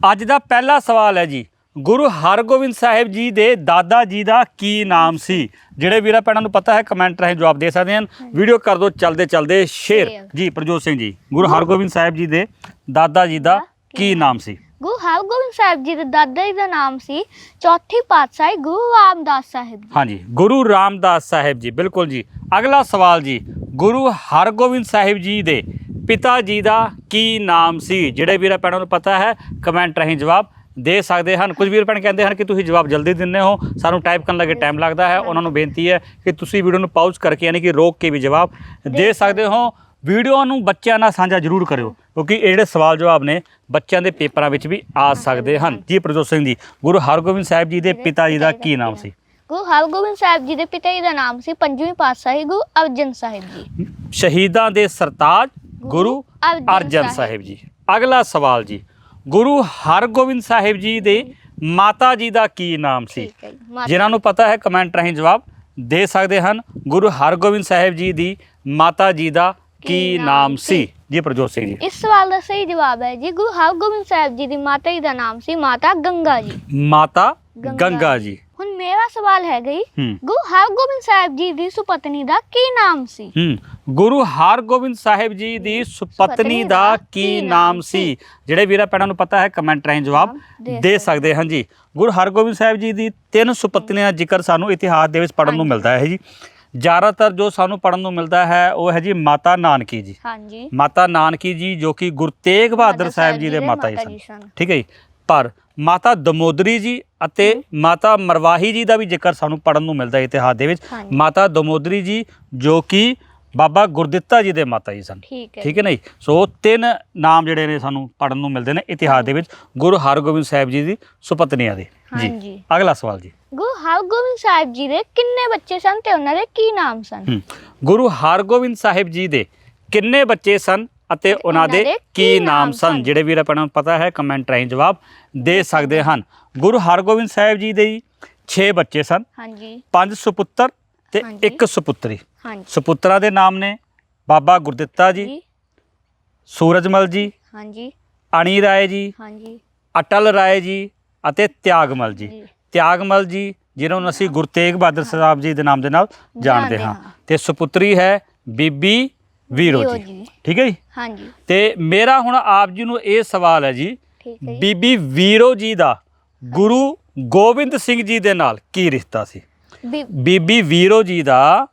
ਅੱਜ ਦਾ ਪਹਿਲਾ ਸਵਾਲ ਹੈ ਜੀ। ਗੁਰੂ ਹਰਗੋਬਿੰਦ ਸਾਹਿਬ ਜੀ ਦੇ ਦਾਦਾ ਜੀ ਦਾ ਕੀ ਨਾਮ ਸੀ? ਜਿਹੜੇ ਵੀਰਾਂ ਭੈਣਾਂ ਨੂੰ ਪਤਾ ਹੈ ਕਮੈਂਟ ਰਾਹੀਂ ਜਵਾਬ ਦੇ ਸਕਦੇ ਹਨ। ਵੀਡੀਓ ਕਰ ਦਿਓ ਚਲਦੇ ਚਲਦੇ ਸ਼ੇਅਰ। ਜੀ ਪ੍ਰਜੋਤ ਸਿੰਘ ਜੀ ਗੁਰੂ ਹਰਗੋਬਿੰਦ ਸਾਹਿਬ ਜੀ ਦੇ ਦਾਦਾ ਜੀ ਦਾ ਕੀ? ਨਾਮ ਸੀ? ਗੁਰੂ ਹਰਗੋਬਿੰਦ ਸਾਹਿਬ ਜੀ ਦੇ ਦਾਦਾ ਜੀ ਦਾ ਨਾਮ ਸੀ ਚੌਥੀ ਪਾਤਸ਼ਾਹੀ ਗੁਰੂ ਰਾਮਦਾਸ ਸਾਹਿਬ ਜੀ। ਹਾਂਜੀ ਗੁਰੂ ਰਾਮਦਾਸ ਸਾਹਿਬ ਜੀ ਬਿਲਕੁਲ ਜੀ। ਅਗਲਾ ਸਵਾਲ ਜੀ ਗੁਰੂ ਹਰਗੋਬਿੰਦ ਸਾਹਿਬ ਜੀ ਦੇ ਪਿਤਾ ਜੀ ਦਾ ਕੀ ਨਾਮ ਸੀ? ਜਿਹੜੇ ਵੀਰਾਂ ਭੈਣਾਂ ਨੂੰ ਪਤਾ ਹੈ ਕਮੈਂਟ ਰਾਹੀਂ ਜਵਾਬ ਦੇ ਸਕਦੇ ਹਨ। ਕੁਝ ਵੀਰ ਭੈਣ ਕਹਿੰਦੇ ਹਨ ਕਿ ਤੁਸੀਂ ਜਵਾਬ ਜਲਦੀ ਦਿੰਦੇ ਹੋ। ਸਾਨੂੰ ਟਾਈਪ ਕਰਨ ਲੱਗੇ ਟਾਈਮ ਲੱਗਦਾ ਹੈ। ਉਹਨਾਂ ਨੂੰ ਬੇਨਤੀ ਹੈ ਕਿ ਤੁਸੀਂ ਵੀਡੀਓ ਨੂੰ ਪਾਉਜ਼ ਕਰਕੇ ਯਾਨੀ ਕਿ ਰੋਕ ਕੇ ਵੀ ਜਵਾਬ ਦੇ ਸਕਦੇ ਹੋ। ਵੀਡੀਓ ਨੂੰ ਬੱਚਿਆਂ ਨਾਲ ਸਾਂਝਾ ਜ਼ਰੂਰ ਕਰਿਓ ਕਿਉਂਕਿ ਇਹ ਜਿਹੜੇ ਸਵਾਲ ਜਵਾਬ ਨੇ ਬੱਚਿਆਂ ਦੇ ਪੇਪਰਾਂ ਵਿੱਚ ਵੀ ਆ ਸਕਦੇ ਹਨ। ਜੀ ਪ੍ਰਜੋਤ ਸਿੰਘ ਜੀ ਗੁਰੂ ਹਰਗੋਬਿੰਦ ਸਾਹਿਬ ਜੀ ਦੇ ਪਿਤਾ ਜੀ ਦਾ ਕੀ ਨਾਮ ਸੀ? ਗੁਰੂ ਹਰਗੋਬਿੰਦ ਸਾਹਿਬ ਜੀ ਦੇ ਪਿਤਾ ਜੀ ਦਾ ਨਾਮ ਸੀ ਪੰਜਵੀਂ ਪਾਤਸ਼ਾਹੀ ਗੁਰੂ ਅਰਜਨ ਸਾਹਿਬ ਜੀ। ਸ਼ਹੀਦਾਂ ਦੇ ਸਰਤਾਜ ਗੁਰੂ ਅਰਜਨ ਸਾਹਿਬ। ਸਾਹਿਬ ਜੀ। ਅਗਲਾ ਸਵਾਲ ਜੀ। ਗੁਰੂ ਹਰਗੋਬਿੰਦ ਸਾਹਿਬ ਜੀ ਦੇ ਮਾਤਾ ਜੀ ਦਾ ਕੀ ਨਾਮ ਸੀ? ਠੀਕ ਹੈ ਜੀ ਮਾਤਾ- ਜਿਨ੍ਹਾਂ ਨੂੰ ਪਤਾ ਹੈ ਕਮੈਂਟ ਰਾਹੀਂ ਜਵਾਬ ਦੇ ਸਕਦੇ ਹਨ। ਗੁਰੂ ਹਰਗੋਬਿੰਦ ਸਾਹਿਬ ਜੀ ਦੀ ਮਾਤਾ ਜੀ ਦਾ ਕੀ ਨਾਮ ਸੀ? ਜੀ ਪ੍ਰਜੋਤ ਸਿੰਘ ਜੀ। ਇਸ ਸਵਾਲ ਦਾ ਸਹੀ ਜਵਾਬ ਹੈ ਜੀ ਗੁਰੂ ਹਰਗੋਬਿੰਦ ਸਾਹਿਬ ਜੀ ਦੀ ਮਾਤਾ ਜੀ ਦਾ ਨਾਮ ਸੀ ਮਾਤਾ ਗੰਗਾ ਜੀ। ਮਾਤਾ ਗੰਗਾ। ਗੰਗਾ ਜੀ। ਹੁਣ ਮੇਰਾ ਸਵਾਲ ਹੈ ਗਈ ਹੂੰ। ਗੁਰੂ ਹਰਗੋਬਿੰਦ ਸਾਹਿਬ ਜੀ ਦੀ ਸੁਪਤਨੀ ਦਾ ਕੀ ਨਾਮ ਸੀ? ਹੂੰ ਗੁਰੂ ਹਰਗੋਬਿੰਦ ਸਾਹਿਬ ਜੀ ਦੀ ਸੁਪਤਨੀ ਦਾ ਕੀ ਨਾਮ ਸੀ? ਜਿਹੜੇ ਵੀਰਾਂ ਭੈਣਾਂ ਨੂੰ ਪਤਾ ਹੈ ਕਮੈਂਟ ਰਾਹੀਂ ਜਵਾਬ ਦੇ ਦੇ ਸਕਦੇ ਹਾਂ ਜੀ। ਗੁਰੂ ਹਰਗੋਬਿੰਦ ਸਾਹਿਬ ਜੀ ਦੀ ਤਿੰਨ ਸੁਪਤਨੀਆਂ ਦਾ ਜ਼ਿਕਰ ਸਾਨੂੰ ਇਤਿਹਾਸ ਦੇ ਵਿੱਚ ਪੜਨ ਨੂੰ ਮਿਲਦਾ ਹੈ ਜੀ। ਜ਼ਿਆਦਾਤਰ ਜੋ ਸਾਨੂੰ ਪੜਨ ਨੂੰ ਮਿਲਦਾ ਹੈ ਉਹ ਹੈ ਜੀ ਮਾਤਾ ਨਾਨਕੀ ਜੀ। ਹਾਂਜੀ। ਮਾਤਾ ਨਾਨਕੀ ਜੀ ਜੋ ਕਿ ਗੁਰੂ ਤੇਗ ਬਹਾਦਰ ਸਾਹਿਬ ਜੀ ਦੇ ਮਾਤਾ ਜੀ ਸਨ। ਠੀਕ ਹੈ ਜੀ। ਪਰ ਮਾਤਾ ਦਮੋਦਰੀ ਜੀ ਅਤੇ ਮਾਤਾ ਮਰਵਾਹੀ ਜੀ ਦਾ ਵੀ ਜ਼ਿਕਰ ਸਾਨੂੰ ਪੜਨ ਨੂੰ ਮਿਲਦਾ ਹੈ ਇਤਿਹਾਸ ਦੇ ਵਿੱਚ। ਹਾਂਜੀ। ਮਾਤਾ ਦਮੋਦਰੀ ਜੀ ਜੋ ਕਿ ਬਾਬਾ ਗੁਰਦਿੱਤਾ ਜੀ ਦੇ ਮਾਤਾ ਜੀ ਸਨ। ਠੀਕ ਹੈ। ਠੀਕ ਹੈ ਨਾ ਜੀ? ਸੋ ਤਿੰਨ ਨਾਮ ਜਿਹੜੇ ਨੇ ਸਾਨੂੰ ਪੜਨ ਨੂੰ ਮਿਲਦੇ ਨੇ ਇਤਿਹਾਸ ਦੇ ਵਿੱਚ। ਗੁਰੂ ਹਰਗੋਬਿੰਦ ਸਾਹਿਬ ਜੀ ਦੀ ਸੁਪਤਨੀਆਂ ਦੇ। ਜੀ ਹਾਂਜੀ। ਅਗਲਾ ਸਵਾਲ ਜੀ। ਗੁਰੂ ਹਰਗੋਬਿੰਦ ਸਾਹਿਬ ਜੀ ਦੇ ਕਿੰਨੇ ਬੱਚੇ ਸਨ ਤੇ ਉਹਨਾਂ ਦੇ ਕੀ ਨਾਮ ਸਨ? ਹੂੰ। ਗੁਰੂ ਹਰਗੋਬਿੰਦ ਸਾਹਿਬ ਜੀ ਦੇ ਕਿੰਨੇ ਬੱਚੇ ਸਨ ਅਤੇ ਉਹਨਾਂ ਦੇ ਕੀ ਨਾਮ ਸਨ? ਜਿਹੜੇ ਵੀਰ ਆਪਣਾ ਨੂੰ ਪਤਾ ਹੈ ਕਮੈਂਟ ਰਾਹੀਂ ਜਵਾਬ ਦੇ ਸਕਦੇ ਹਨ। ਗੁਰੂ ਹਰਗੋਬਿੰਦ ਸਾਹਿਬ ਜੀ ਦੇ 6 ਬੱਚੇ ਸਨ। ਹਾਂਜੀ। ਪੰਜ ਸੁਪੁੱਤਰ ਤੇ। ਇੱਕ ਸੁਪੁੱਤਰੀ। ਹਾਂਜੀ। ਸੁਪੁੱਤਰਾਂ ਦੇ ਨਾਮ ਨੇ ਬਾਬਾ ਗੁਰਦਿੱਤਾ ਜੀ ਸੂਰਜਮਲ ਜੀ ਹਾਂਜੀ। ਅਣੀ ਰਾਏ ਜੀ ਹਾਂਜੀ। ਅਟਲ ਰਾਏ ਜੀ ਅਤੇ ਤਿਆਗਮਲ ਜੀ। ਤਿਆਗਮਲ ਜੀ ਜਿਨ੍ਹਾਂ ਨੂੰ ਅਸੀਂ ਗੁਰੂ ਤੇਗ ਬਹਾਦਰ ਸਾਹਿਬ ਜੀ ਦੇ ਨਾਮ ਦੇ ਨਾਲ ਜਾਣਦੇ ਹਾਂ। ਤੇ ਸੁਪੁੱਤਰੀ ਹੈ ਬੀਬੀ ਵੀਰੋ ਵੀਰੋ ਜੀ। ਜੀ। ਠੀਕ ਹੈ ਜੀ? ਹਾਂਜੀ। ਤੇ ਮੇਰਾ ਹੁਣ ਆਪ ਜੀ ਨੂੰ ਇਹ ਸਵਾਲ ਹੈ ਜੀ ਠੀਕ ਹੈ ਜੀ। ਬੀਬੀ ਵੀਰੋ ਜੀ ਦਾ ਗੁਰੂ ਗੋਬਿੰਦ ਸਿੰਘ ਜੀ ਦੇ ਨਾਲ ਕੀ ਰਿਸ਼ਤਾ ਸੀ? ਬੀ- ਬੀਬੀ ਵੀਰੋ ਜੀ ਦਾ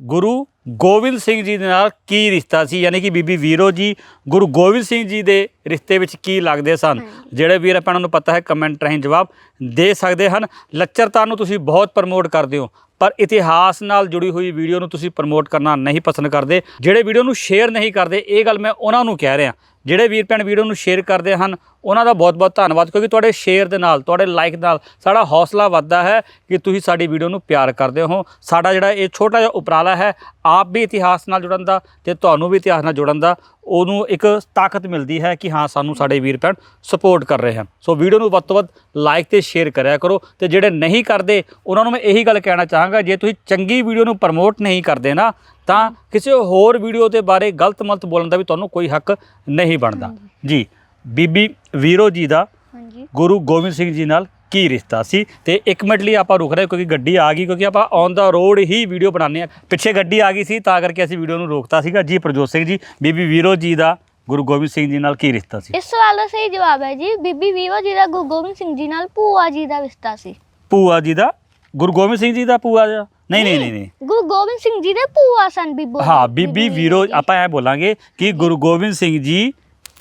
ਗੁਰੂ ਗੋਬਿੰਦ ਸਿੰਘ ਜੀ ਦੇ ਨਾਲ ਕੀ ਰਿਸ਼ਤਾ ਸੀ? ਯਾਨੀ ਕਿ ਬੀਬੀ ਵੀਰੋ ਜੀ ਗੁਰੂ ਗੋਬਿੰਦ ਸਿੰਘ ਜੀ ਦੇ ਰਿਸ਼ਤੇ ਵਿੱਚ ਕੀ ਲੱਗਦੇ ਸਨ। ਜਿਹੜੇ ਵੀਰ ਆਪਾਂ ਨੂੰ ਪਤਾ ਹੈ ਕਮੈਂਟ ਰਾਹੀਂ ਜਵਾਬ ਦੇ ਸਕਦੇ ਹਨ। ਲੱਚਰਤਾ ਨੂੰ ਤੁਸੀਂ ਬਹੁਤ ਪ੍ਰਮੋਟ ਕਰਦੇ ਹੋ ਪਰ ਇਤਿਹਾਸ ਨਾਲ ਜੁੜੀ ਹੋਈ ਵੀਡੀਓ ਨੂੰ ਤੁਸੀਂ ਪ੍ਰਮੋਟ ਕਰਨਾ ਨਹੀਂ ਪਸੰਦ ਕਰਦੇ। ਜਿਹੜੇ ਵੀਡੀਓ ਨੂੰ ਸ਼ੇਅਰ ਨਹੀਂ ਕਰਦੇ ਇਹ ਗੱਲ ਮੈਂ ਉਹਨਾਂ ਨੂੰ ਕਹਿ ਰਿਹਾ। ਜਿਹੜੇ ਵੀਰ ਭੈਣ ਵੀਡੀਓ ਨੂੰ ਸ਼ੇਅਰ ਕਰਦੇ ਹਨ ਉਹਨਾਂ ਦਾ ਬਹੁਤ-ਬਹੁਤ ਧੰਨਵਾਦ ਕਿਉਂਕਿ ਤੁਹਾਡੇ ਸ਼ੇਅਰ ਦੇ ਨਾਲ ਤੁਹਾਡੇ ਲਾਈਕ ਨਾਲ ਸਾਡਾ ਹੌਸਲਾ ਵੱਧਦਾ ਹੈ ਕਿ ਤੁਸੀਂ ਸਾਡੀ ਵੀਡੀਓ ਨੂੰ ਪਿਆਰ ਕਰਦੇ ਹੋ। ਸਾਡਾ ਜਿਹੜਾ ਇਹ ਛੋਟਾ ਜਿਹਾ ਉਪਰਾਲਾ ਹੈ ਆਪ ਵੀ ਇਤਿਹਾਸ ਨਾਲ ਜੁੜਨ ਦਾ ਤੇ ਤੁਹਾਨੂੰ ਵੀ ਇਤਿਹਾਸ ਨਾਲ ਜੁੜਨ ਦਾ। ਉਹਨੂੰ ਇੱਕ ਤਾਕਤ ਮਿਲਦੀ ਹੈ ਕਿ ਹਾਂ ਸਾਨੂੰ ਸਾਡੇ ਵੀਰ ਭੈਣ ਸਪੋਰਟ ਕਰ ਰਹੇ ਹਨ। ਸੋ ਵੀਡੀਓ ਨੂੰ ਵੱਧ ਤੋਂ ਵੱਧ ਲਾਈਕ ਤੇ ਸ਼ੇਅਰ ਕਰਿਆ ਕਰੋ ਤੇ ਜਿਹੜੇ ਨਹੀਂ ਕਰਦੇ ਉਹਨਾਂ ਨੂੰ ਮੈਂ ਇਹੀ ਗੱਲ ਕਹਿਣਾ ਚਾਹਾਂਗਾ ਜੇ ਤੁਸੀਂ ਚੰਗੀ ਵੀਡੀਓ ਨੂੰ ਪ੍ਰਮੋਟ ਨਹੀਂ ਕਰਦੇ ਨਾ ਤਾਂ ਕਿਸੇ ਹੋਰ ਵੀਡੀਓ ਦੇ ਬਾਰੇ ਗਲਤ ਮਲਤ ਬੋਲਣ ਦਾ ਵੀ ਤੁਹਾਨੂੰ ਕੋਈ ਹੱਕ ਨਹੀਂ ਬਣਦਾ। ਜੀ ਬੀਬੀ ਵੀਰੋ ਜੀ ਦਾ ਹਾਂਜੀ। ਗੁਰੂ ਗੋਬਿੰਦ ਸਿੰਘ ਜੀ ਨਾਲ ਕੀ ਰਿਸ਼ਤਾ ਸੀ? ਤੇ ਇੱਕ ਮਿੰਟ ਲਈ ਆਪਾਂ ਰੁਕ ਰਹੇ ਕਿਉਂਕਿ ਗੱਡੀ ਆ ਗਈ ਕਿਉਂਕਿ ਆਪਾਂ ਔਨ ਦਾ ਰੋਡ ਹੀ ਵੀਡੀਓ ਬਣਾਉਂਦੇ ਆ ਪਿੱਛੇ ਗੱਡੀ ਆ ਗਈ ਸੀ ਤਾਂ ਕਰਕੇ ਅਸੀਂ ਵੀਡੀਓ ਨੂੰ ਰੋਕਤਾ ਸੀਗਾ। ਜੀ ਪ੍ਰਜੋਤ ਸਿੰਘ ਜੀ ਬੀਬੀ ਵੀਰੋ ਜੀ ਦਾ ਗੁਰੂ ਗੋਬਿੰਦ ਸਿੰਘ ਜੀ ਨਾਲ ਕੀ ਰਿਸ਼ਤਾ ਸੀ? ਇਸ ਸਵਾਲ ਦਾ ਸਹੀ ਜਵਾਬ ਹੈ ਜੀ ਬੀਬੀ ਵੀਰੋ ਜੀ ਦਾ ਗੁਰੂ ਗੋਬਿੰਦ ਸਿੰਘ ਜੀ ਨਾਲ ਭੂਆ ਜੀ ਦਾ ਰਿਸ਼ਤਾ ਸੀ। ਭੂਆ ਜੀ ਦਾ? ਗੁਰੂ ਗੋਬਿੰਦ ਸਿੰਘ ਜੀ ਦਾ ਭੂਆ ਜੀ ਨਹੀਂ ਨਹੀਂ ਨਹੀਂ। ਨਹੀਂ ਗੁਰੂ ਗੋਬਿੰਦ ਸਿੰਘ ਜੀ ਦੇ ਭੂਆ ਸਨ ਬੀਬੋ। ਹਾਂ ਬੀਬੀ ਵੀਰੋ ਆਪਾਂ ਐ ਬੋਲਾਂਗੇ ਕਿ ਗੁਰੂ ਗੋਬਿੰਦ ਸਿੰਘ ਜੀ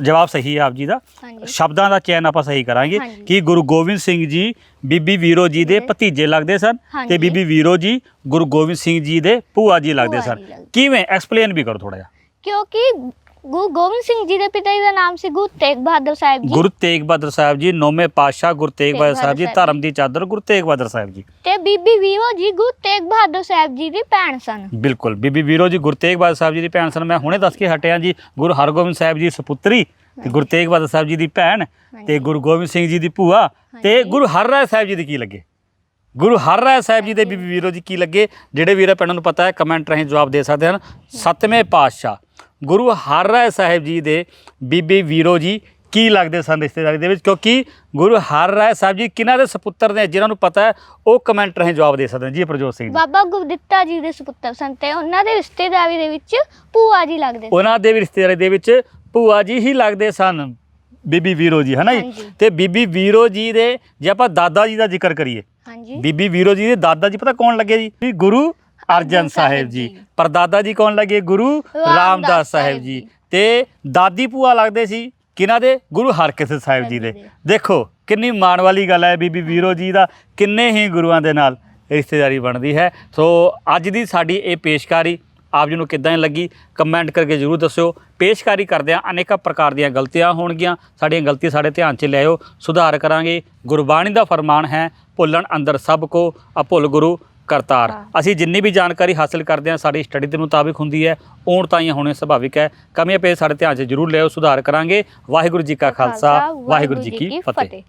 ਜਵਾਬ ਸਹੀ ਹੈ ਆਪ ਜੀ ਦਾ ਹਾਂਜੀ ਸ਼ਬਦਾਂ ਦਾ ਚੈਨ ਆਪਾਂ ਸਹੀ ਕਰਾਂਗੇ ਹਾਂਜੀ। ਕਿ ਗੁਰੂ ਗੋਬਿੰਦ ਸਿੰਘ ਜੀ ਬੀਬੀ ਵੀਰੋ ਜੀ ਦੇ। ਭਤੀਜੇ ਲੱਗਦੇ ਸਨ ਤੇ ਹਾਂਜੀ। ਬੀਬੀ ਵੀਰੋ ਜੀ ਗੁਰੂ ਗੋਬਿੰਦ ਸਿੰਘ ਜੀ ਦੇ ਭੂਆ ਜੀ ਲੱਗਦੇ ਭੂਆ ਸਨ ਲੱਗਦੇ। ਕਿਵੇਂ ਐਕਸਪਲੇਨ ਵੀ ਕਰੋ ਥੋੜਾ ਜਿਹਾ ਕਿਉਂਕਿ ਗੁਰੂ ਗੋਬਿੰਦ ਸਿੰਘ ਜੀ ਦੇ ਪਿਤਾ ਜੀ ਦਾ ਨਾਮ ਸੀ ਗੁਰੂ ਤੇਗ ਬਹਾਦਰ ਸਾਹਿਬ ਜੀ। ਗੁਰੂ ਤੇਗ ਬਹਾਦਰ ਸਾਹਿਬ ਜੀ ਨੌਵੇਂ ਪਾਤਸ਼ਾਹ ਗੁਰੂ ਤੇਗ ਬਹਾਦਰ ਸਾਹਿਬ ਜੀ ਧਰਮ ਦੀ ਚਾਦਰ ਗੁਰੂ ਤੇਗ ਬਹਾਦਰ ਸਾਹਿਬ ਜੀ। ਤੇ ਬੀਬੀ ਵੀਰੋ ਜੀ ਗੁਰੂ ਤੇਗ ਬਹਾਦਰ ਸਾਹਿਬ ਜੀ ਦੀ ਭੈਣ ਸਨ। ਬਿਲਕੁਲ ਬੀਬੀ ਵੀਰੋ ਜੀ ਗੁਰੂ ਤੇਗ ਬਹਾਦਰ ਸਾਹਿਬ ਜੀ ਦੀ ਭੈਣ ਸਨ। ਮੈਂ ਹੁਣੇ ਦੱਸ ਕੇ ਹਟਿਆ ਜੀ ਗੁਰੂ ਹਰਗੋਬਿੰਦ ਸਾਹਿਬ ਜੀ ਸੁਪੁੱਤਰੀ ਤੇ ਗੁਰੂ ਤੇਗ ਬਹਾਦਰ ਸਾਹਿਬ ਜੀ ਦੀ ਭੈਣ ਤੇ ਗੁਰੂ ਗੋਬਿੰਦ ਸਿੰਘ ਜੀ ਦੀ ਭੂਆ ਤੇ। ਗੁਰੂ ਹਰਰਾਏ ਸਾਹਿਬ ਜੀ ਦੀ ਕੀ ਲੱਗੇ? ਗੁਰੂ ਹਰਰਾਏ ਸਾਹਿਬ ਜੀ ਦੇ ਬੀਬੀ ਵੀਰੋ ਜੀ ਕੀ ਲੱਗੇ? ਜਿਹੜੇ ਵੀਰਾਂ ਭੈਣਾਂ ਨੂੰ ਪਤਾ ਹੈ ਕਮੈਂਟ ਰਾਹੀਂ ਜਵਾਬ ਦੇ ਸਕਦੇ ਹਨ। ਸੱਤਵੇਂ ਪਾਤਸ਼ਾਹ ਗੁਰੂ ਹਰਰਾਏ ਸਾਹਿਬ ਜੀ ਦੇ ਬੀਬੀ ਵੀਰੋ ਜੀ ਕੀ ਲੱਗਦੇ ਸਨ ਰਿਸ਼ਤੇਦਾਰੀ ਦੇ ਵਿੱਚ? ਕਿਉਂਕਿ ਗੁਰੂ ਹਰ ਰਾਏ ਸਾਹਿਬ ਜੀ ਕਿਹਨਾਂ ਦੇ ਸੁਪੁੱਤਰ ਨੇ ਜਿਨ੍ਹਾਂ ਨੂੰ ਪਤਾ ਹੈ ਉਹ ਕਮੈਂਟ ਰਾਹੀਂ ਜਵਾਬ ਦੇ ਸਕਦੇ ਨੇ। ਜੀ ਪ੍ਰਜੋਤ ਸਿੰਘ ਜੀ। ਬਾਬਾ ਗੁਰਦਿੱਤਾ ਜੀ ਦੇ ਸੁਪੁੱਤਰ ਸਨ ਤੇ ਉਹਨਾਂ ਦੇ ਰਿਸ਼ਤੇਦਾਰੀ ਦੇ ਵਿੱਚ ਭੂਆ ਜੀ ਲੱਗਦੇ ਸੀ ਉਹਨਾਂ ਦੇ ਵੀ ਰਿਸ਼ਤੇਦਾਰੀ ਦੇ ਵਿੱਚ ਭੂਆ ਜੀ ਹੀ ਲੱਗਦੇ ਸਨ ਬੀਬੀ ਵੀਰੋ ਜੀ ਹਨਾ ਜੀ? ਹਾਂਜੀ। ਤੇ ਬੀਬੀ ਵੀਰੋ ਜੀ ਦੇ ਜੇ ਆਪਾਂ ਦਾਦਾ ਜੀ ਦਾ ਜ਼ਿਕਰ ਕਰੀਏ। ਹਾਂਜੀ। ਬੀਬੀ ਵੀਰੋ ਜੀ ਦੇ ਦਾਦਾ ਜੀ ਪਤਾ ਕੌਣ ਲੱਗੇ ਜੀ? ਵੀ ਗੁਰੂ ਅਰਜਨ ਸਾਹਿਬ ਜੀ। ਪਰ ਦਾਦਾ ਜੀ ਕੌਣ ਲੱਗੇ? ਗੁਰੂ ਰਾਮਦਾਸ ਸਾਹਿਬ ਜੀ। ਤੇ ਦਾਦੀ ਭੂਆ ਲੱਗਦੇ ਸੀ ਕਿਹਨਾਂ ਦੇ? ਗੁਰੂ ਹਰਕ੍ਰਿਸ਼ਨ ਸਾਹਿਬ ਜੀ ਦੇ। ਦੇਖੋ ਕਿੰਨੀ ਮਾਣ ਵਾਲੀ ਗੱਲ ਹੈ ਬੀਬੀ ਵੀਰੋ ਜੀ ਦਾ। ਕਿੰਨੇ ਹੀ ਗੁਰੂਆਂ ਦੇ ਨਾਲ ਰਿਸ਼ਤੇਦਾਰੀ ਬਣਦੀ ਹੈ। ਸੋ ਅੱਜ ਦੀ ਸਾਡੀ ਇਹ ਪੇਸ਼ਕਾਰੀ ਆਪ ਜੀ ਨੂੰ ਕਿੱਦਾਂ ਲੱਗੀ ਕਮੈਂਟ ਕਰਕੇ ਜਰੂਰ ਦੱਸਿਓ। ਪੇਸ਼ਕਾਰੀ ਕਰਦਿਆਂ ਅਨੇਕਾਂ ਪ੍ਰਕਾਰ ਦੀਆਂ ਗਲਤੀਆਂ ਹੋਣਗੀਆਂ। ਸਾਡੀਆਂ ਗਲਤੀਆਂ ਸਾਡੇ ਧਿਆਨ 'ਚ ਲਿਆਇਓ। ਸੁਧਾਰ ਕਰਾਂਗੇ। ਗੁਰਬਾਣੀ ਦਾ ਫਰਮਾਨ ਹੈ ਭੁੱਲਣ ਅੰਦਰ ਸਭ ਕੋ ਅਭੁੱਲ ਗੁਰੂ। ਕਰਤਾਰ। ਹਾਂ। ਅਸੀਂ ਜਿੰਨੀ ਵੀ ਜਾਣਕਾਰੀ ਹਾਸਲ ਕਰਦੇ ਹਾਂ ਸਾਡੀ ਸਟੱਡੀ ਦੇ ਮੁਤਾਬਿਕ ਹੁੰਦੀ ਹੈ। ਓਣ ਤਾਈਆਂ ਹੋਣੇ ਸੁਭਾਵਿਕ ਹੈ। ਕਮੀਆਂ ਪੇ ਸਾਡੇ ਧਿਆਨ 'ਚ ਜਰੂਰ ਲਿਆਓ ਸੁਧਾਰ ਕਰਾਂਗੇ। ਵਾਹਿਗੁਰੂ ਜੀ ਕਾ ਖਾਲਸਾ ਵਾਹਿਗੁਰੂ ਜੀ ਕੀ ਫਤਿਹ।